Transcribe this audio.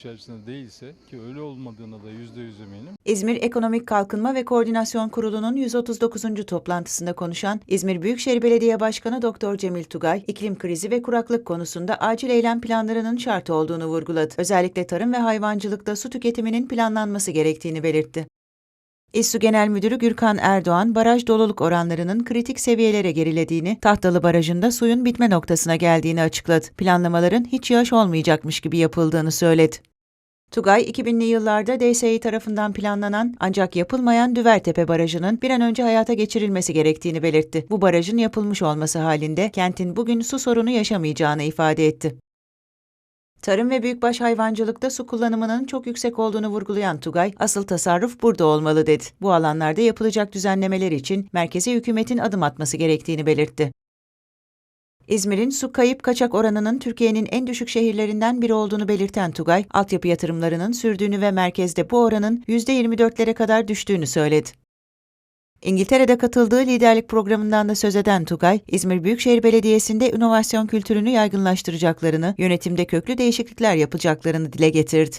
içerisinde değilse ki öyle olmadığına da yüzde yüz eminim. İzmir Ekonomik Kalkınma ve Koordinasyon Kurulu'nun 139. toplantısında konuşan İzmir Büyükşehir Belediye Başkanı Doktor Cemil Tugay, iklim krizi ve kuraklık konusunda acil eylem planlarının şart olduğunu vurguladı. Özellikle tarım ve hayvancılıkta su tüketiminin planlanması gerektiğini belirtti. İSSU Genel Müdürü Gürkan Erdoğan, baraj doluluk oranlarının kritik seviyelere gerilediğini, Tahtalı Barajı'nda suyun bitme noktasına geldiğini açıkladı. Planlamaların hiç yağış olmayacakmış gibi yapıldığını söyledi. Tugay, 2000'li yıllarda DSİ tarafından planlanan ancak yapılmayan Düvertepe Barajı'nın bir an önce hayata geçirilmesi gerektiğini belirtti. Bu barajın yapılmış olması halinde kentin bugün su sorunu yaşamayacağını ifade etti. Tarım ve büyükbaş hayvancılıkta su kullanımının çok yüksek olduğunu vurgulayan Tugay, asıl tasarruf burada olmalı dedi. Bu alanlarda yapılacak düzenlemeler için merkezi hükümetin adım atması gerektiğini belirtti. İzmir'in su kayıp kaçak oranının Türkiye'nin en düşük şehirlerinden biri olduğunu belirten Tugay, altyapı yatırımlarının sürdüğünü ve merkezde bu oranın %24'lere kadar düştüğünü söyledi. İngiltere'de katıldığı liderlik programından da söz eden Tugay, İzmir Büyükşehir Belediyesi'nde inovasyon kültürünü yaygınlaştıracaklarını, yönetimde köklü değişiklikler yapacaklarını dile getirdi.